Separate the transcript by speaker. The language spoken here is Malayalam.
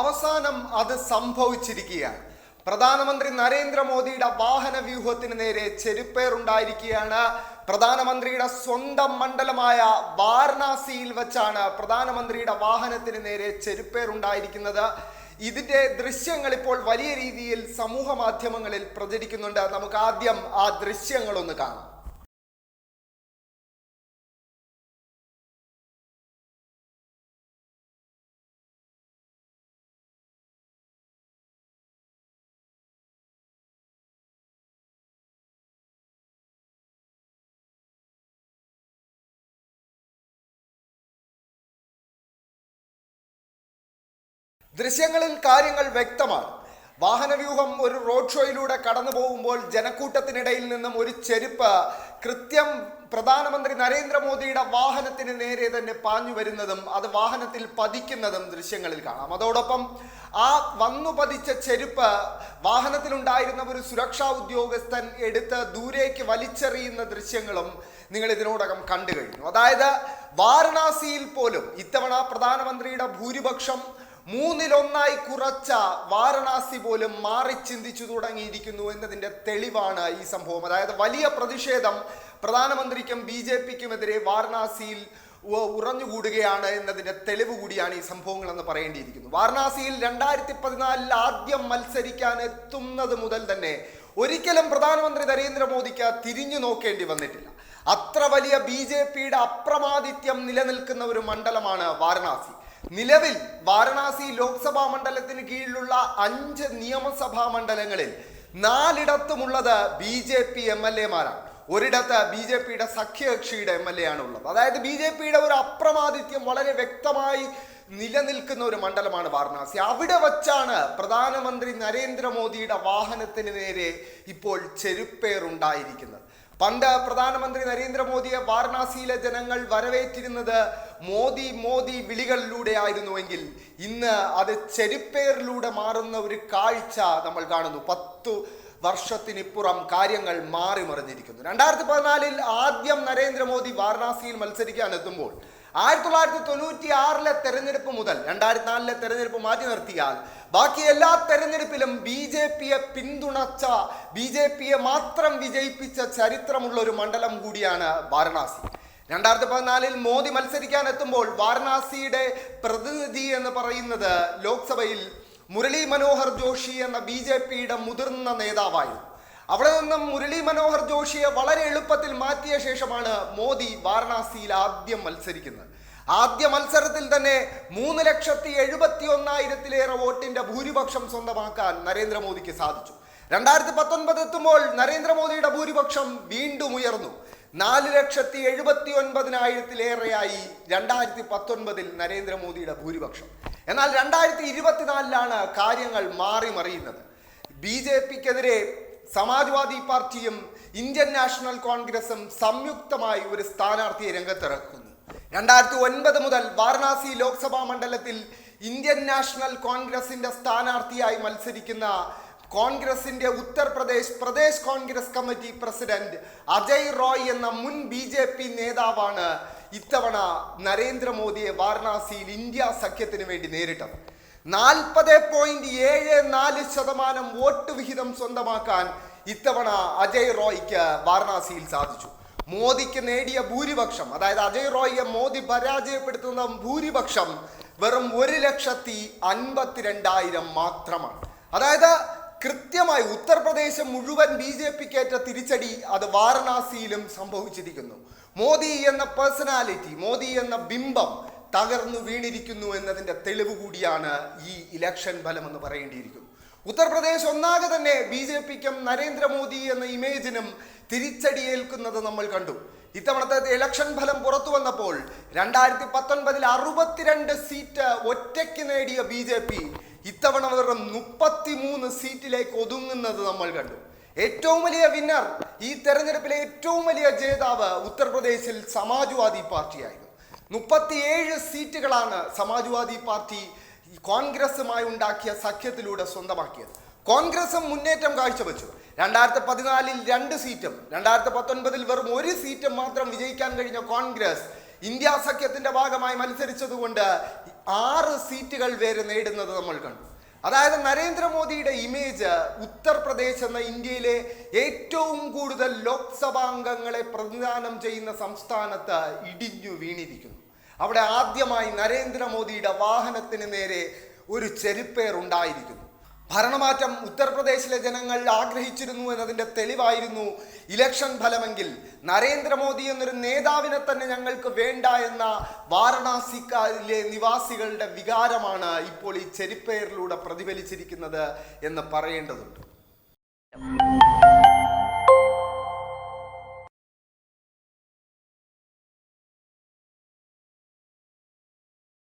Speaker 1: അവസാനം അത് സംഭവിച്ചിരിക്കുകയാണ്. പ്രധാനമന്ത്രി നരേന്ദ്രമോദിയുടെ വാഹന വ്യൂഹത്തിന് നേരെ ചെരുപ്പേറുണ്ടായിരിക്കുകയാണ്. പ്രധാനമന്ത്രിയുടെ സ്വന്തം മണ്ഡലമായ വാരണാസിയിൽ വെച്ചാണ് പ്രധാനമന്ത്രിയുടെ വാഹനത്തിന് നേരെ ചെരുപ്പേറുണ്ടായിരിക്കുന്നത്. ഇതിന്റെ ദൃശ്യങ്ങൾ ഇപ്പോൾ വലിയ രീതിയിൽ സമൂഹ മാധ്യമങ്ങളിൽ പ്രചരിക്കുന്നുണ്ട്. നമുക്ക് ആദ്യം ആ ദൃശ്യങ്ങളൊന്ന് കാണാം. ദൃശ്യങ്ങളിൽ കാര്യങ്ങൾ വ്യക്തമാണ്. വാഹനവ്യൂഹം ഒരു റോഡ് ഷോയിലൂടെ കടന്നു പോകുമ്പോൾ ജനക്കൂട്ടത്തിനിടയിൽ നിന്നും ഒരു ചെരുപ്പ് കൃത്യം പ്രധാനമന്ത്രി നരേന്ദ്രമോദിയുടെ വാഹനത്തിന് നേരെ തന്നെ പാഞ്ഞു വരുന്നതും അത് വാഹനത്തിൽ പതിക്കുന്നതും ദൃശ്യങ്ങളിൽ കാണാം. അതോടൊപ്പം ആ വന്നു പതിച്ച ചെരുപ്പ് വാഹനത്തിലുണ്ടായിരുന്ന ഒരു സുരക്ഷാ ഉദ്യോഗസ്ഥൻ എടുത്ത് ദൂരേക്ക് വലിച്ചെറിയുന്ന ദൃശ്യങ്ങളും നിങ്ങൾ ഇതിനോടകം കണ്ടു കഴിഞ്ഞു. അതായത് വാരണാസിയിൽ പോലും ഇത്തവണ പ്രധാനമന്ത്രിയുടെ ഭൂരിപക്ഷം മൂന്നിലൊന്നായി കുറച്ച വാരണാസി പോലും മാറി ചിന്തിച്ചു തുടങ്ങിയിരിക്കുന്നു എന്നതിന്റെ തെളിവാണ് ഈ സംഭവം. അതായത് വലിയ പ്രതിഷേധം പ്രധാനമന്ത്രിക്കും ബി ജെ പിക്കുമെതിരെ വാരണാസിയിൽ ഉറഞ്ഞുകൂടുകയാണ് എന്നതിന്റെ തെളിവ് കൂടിയാണ് ഈ സംഭവങ്ങൾ എന്ന് പറയേണ്ടിയിരിക്കുന്നു. വാരണാസിയിൽ രണ്ടായിരത്തി പതിനാലിൽ ആദ്യം മത്സരിക്കാൻ എത്തുന്നത് മുതൽ തന്നെ ഒരിക്കലും പ്രധാനമന്ത്രി നരേന്ദ്രമോദിക്ക് തിരിഞ്ഞു നോക്കേണ്ടി വന്നിട്ടില്ല. അത്ര വലിയ ബി ജെ പിയുടെ അപ്രമാദിത്യം നിലനിൽക്കുന്ന ഒരു മണ്ഡലമാണ് വാരണാസി. നിലവിൽ വാരണാസി ലോക്സഭാ മണ്ഡലത്തിന് കീഴിലുള്ള അഞ്ച് നിയമസഭാ മണ്ഡലങ്ങളിൽ നാലിടത്തുമുള്ളത് B J P M L എമാരാണ്. ഒരിടത്ത് ബി ജെ പിയുടെ സഖ്യകക്ഷിയുടെ എം എൽ എ ആണ് ഉള്ളത് അതായത് ബി ജെ പിയുടെ ഒരു അപ്രമാദിത്യം വളരെ വ്യക്തമായി നിലനിൽക്കുന്ന ഒരു മണ്ഡലമാണ് വാരണാസി. അവിടെ വച്ചാണ് പ്രധാനമന്ത്രി നരേന്ദ്രമോദിയുടെ വാഹനത്തിന് നേരെ ഇപ്പോൾ ചെരുപ്പേറുണ്ടായിരിക്കുന്നത്. പണ്ട് പ്രധാനമന്ത്രി നരേന്ദ്രമോദിയെ വാരണാസിയിലെ ജനങ്ങൾ വരവേറ്റിരുന്നത് മോദി മോദി വിളികളിലൂടെ ആയിരുന്നുവെങ്കിൽ ഇന്ന് അത് ചെരുപ്പേറിലൂടെ മാറുന്ന ഒരു കാഴ്ച നമ്മൾ കാണുന്നു. പത്തു വർഷത്തിനിപ്പുറം കാര്യങ്ങൾ മാറി മറിഞ്ഞിരിക്കുന്നു. രണ്ടായിരത്തി പതിനാലിൽ ആദ്യം നരേന്ദ്രമോദി വാരണാസിയിൽ മത്സരിക്കാൻ എത്തുമ്പോൾ ആയിരത്തി തൊള്ളായിരത്തി തൊണ്ണൂറ്റി ആറിലെ തെരഞ്ഞെടുപ്പ് മുതൽ രണ്ടായിരത്തി നാലിലെ തെരഞ്ഞെടുപ്പ് മാറ്റി നിർത്തിയാൽ ബാക്കി എല്ലാ തെരഞ്ഞെടുപ്പിലും ബി ജെ പിയെ പിന്തുണച്ച ബി ജെ പിയെ മാത്രം വിജയിപ്പിച്ച ചരിത്രമുള്ള ഒരു മണ്ഡലം കൂടിയാണ് വാരണാസി. രണ്ടായിരത്തി പതിനാലിൽ മോദി മത്സരിക്കാൻ എത്തുമ്പോൾ വാരണാസിയുടെ പ്രതിനിധി എന്ന് പറയുന്നത് ലോക്സഭയിൽ മുരളി മനോഹർ ജോഷി എന്ന ബി ജെ പിയുടെ മുതിർന്ന നേതാവായിരുന്നു. അവിടെ നിന്നും മുരളി മനോഹർ ജോഷിയെ വളരെ എളുപ്പത്തിൽ മാറ്റിയ ശേഷമാണ് മോദി വാരണാസിയിൽ ആദ്യം മത്സരിക്കുന്നത്. ആദ്യ മത്സരത്തിൽ തന്നെ മൂന്ന് ലക്ഷത്തി എഴുപത്തി ഒന്നായിരത്തിലേറെ വോട്ടിന്റെ ഭൂരിപക്ഷം സ്വന്തമാക്കാൻ നരേന്ദ്രമോദിക്ക് സാധിച്ചു. രണ്ടായിരത്തി പത്തൊൻപത് എത്തുമ്പോൾ നരേന്ദ്രമോദിയുടെ ഭൂരിപക്ഷം വീണ്ടും ഉയർന്നു. നാല് ലക്ഷത്തി എഴുപത്തി ഒൻപതിനായിരത്തിലേറെയായി രണ്ടായിരത്തി പത്തൊൻപതിൽ നരേന്ദ്രമോദിയുടെ ഭൂരിപക്ഷം. എന്നാൽ രണ്ടായിരത്തി ഇരുപത്തിനാലിലാണ് കാര്യങ്ങൾ മാറി മറിയുന്നത്. ബി ജെ പിക്കെതിരെ സമാജ്വാദി പാർട്ടിയും ഇന്ത്യൻ നാഷണൽ കോൺഗ്രസും സംയുക്തമായി ഒരു സ്ഥാനാർത്ഥിയെ രംഗത്തിറക്കുന്നു. രണ്ടായിരത്തി ഒൻപത് മുതൽ വാരണാസി ലോക്സഭാ മണ്ഡലത്തിൽ ഇന്ത്യൻ നാഷണൽ കോൺഗ്രസിന്റെ സ്ഥാനാർത്ഥിയായി മത്സരിക്കുന്ന കോൺഗ്രസിന്റെ ഉത്തർപ്രദേശ് പ്രദേശ് കോൺഗ്രസ് കമ്മിറ്റി പ്രസിഡന്റ് അജയ് റോയ് എന്ന മുൻ ബി ജെ പി നേതാവാണ് ഇത്തവണ നരേന്ദ്രമോദിയെ വാരണാസിയിൽ ഇന്ത്യ സഖ്യത്തിന് വേണ്ടി നേരിട്ടത്. നാൽപ്പത് പോയിന്റ് ഏഴ് നാല് ശതമാനം വോട്ട് വിഹിതം സ്വന്തമാക്കാൻ ഇത്തവണ അജയ് റോയ്ക്ക് വാരണാസിയിൽ സാധിച്ചു. മോദിക്ക് നേടിയ ഭൂരിപക്ഷം അതായത് അജയ് റോയിയെ മോദി പരാജയപ്പെടുത്തുന്ന ഭൂരിപക്ഷം വെറും ഒരു ലക്ഷത്തി അൻപത്തിരണ്ടായിരം മാത്രമാണ്. അതായത് കൃത്യമായി ഉത്തർപ്രദേശ് മുഴുവൻ ബി ജെ പിക്കേറ്റ തിരിച്ചടി അത് വാരണാസിയിലും സംഭവിച്ചിരിക്കുന്നു. മോദി എന്ന പേഴ്സണാലിറ്റി മോദി എന്ന ബിംബം തകർന്നു വീണിരിക്കുന്നു എന്നതിന്റെ തെളിവ് കൂടിയാണ് ഈ ഇലക്ഷൻ ഫലം എന്ന് പറയേണ്ടിയിരിക്കുന്നു. ഉത്തർപ്രദേശ് ഒന്നാകെ തന്നെ ബി ജെ പിക്കും നരേന്ദ്രമോദി എന്ന ഇമേജിനും തിരിച്ചടിയേൽക്കുന്നത് നമ്മൾ കണ്ടു. ഇത്തവണത്തെ ഇലക്ഷൻ ഫലം പുറത്തു വന്നപ്പോൾ രണ്ടായിരത്തി പത്തൊൻപതിൽ അറുപത്തിരണ്ട് സീറ്റ് ഒറ്റയ്ക്ക് നേടിയ ബി ജെ പി ഇത്തവണ വെറും മുപ്പത്തിമൂന്ന് സീറ്റിലേക്ക് ഒതുങ്ങുന്നത് നമ്മൾ കണ്ടു. ഏറ്റവും വലിയ വിന്നർ ഈ തെരഞ്ഞെടുപ്പിലെ ഏറ്റവും വലിയ ജേതാവ് ഉത്തർപ്രദേശിൽ സമാജ്വാദി പാർട്ടിയായിരുന്നു. മുപ്പത്തിയേഴ് സീറ്റുകളാണ് സമാജ്വാദി പാർട്ടി കോൺഗ്രസുമായി ഉണ്ടാക്കിയ സഖ്യത്തിലൂടെ സ്വന്തമാക്കിയത്. കോൺഗ്രസും മുന്നേറ്റം കാഴ്ചവെച്ചു. രണ്ടായിരത്തി പതിനാലിൽ രണ്ട് സീറ്റും രണ്ടായിരത്തി പത്തൊൻപതിൽ വെറും ഒരു സീറ്റും മാത്രം വിജയിക്കാൻ കഴിഞ്ഞ കോൺഗ്രസ് ഇന്ത്യ സഖ്യത്തിന്റെ ഭാഗമായി മത്സരിച്ചതുകൊണ്ട് ആറ് സീറ്റുകൾ വരെ നേടുന്നത് നമ്മൾ കണ്ടു. അതായത് നരേന്ദ്രമോദിയുടെ ഇമേജ് ഉത്തർപ്രദേശ് എന്ന ഇന്ത്യയിലെ ഏറ്റവും കൂടുതൽ ലോക്സഭാംഗങ്ങളെ പ്രതിദാനം ചെയ്യുന്ന സംസ്ഥാനത്ത് ഇടിഞ്ഞു വീണിരിക്കുന്നു. അവിടെ ആദ്യമായി നരേന്ദ്രമോദിയുടെ വാഹനത്തിന് നേരെ ഒരു ചെരുപ്പേർ ഉണ്ടായിരിക്കുന്നു. ഭരണമാറ്റം ഉത്തർപ്രദേശിലെ ജനങ്ങൾ ആഗ്രഹിച്ചിരുന്നു എന്നതിന്റെ തെളിവായിരുന്നു ഇലക്ഷൻ ഫലമെങ്കിൽ. നരേന്ദ്രമോദി എന്നൊരു നേതാവിനെ തന്നെ ഞങ്ങൾക്ക് വേണ്ട എന്ന വാരണാസിക്കാരിലെ നിവാസികളുടെ വികാരമാണ് ഇപ്പോൾ ഈ ചെരിപ്പേറിലൂടെ പ്രതിഫലിച്ചിരിക്കുന്നത് എന്ന് പറയേണ്ടതുണ്ട്.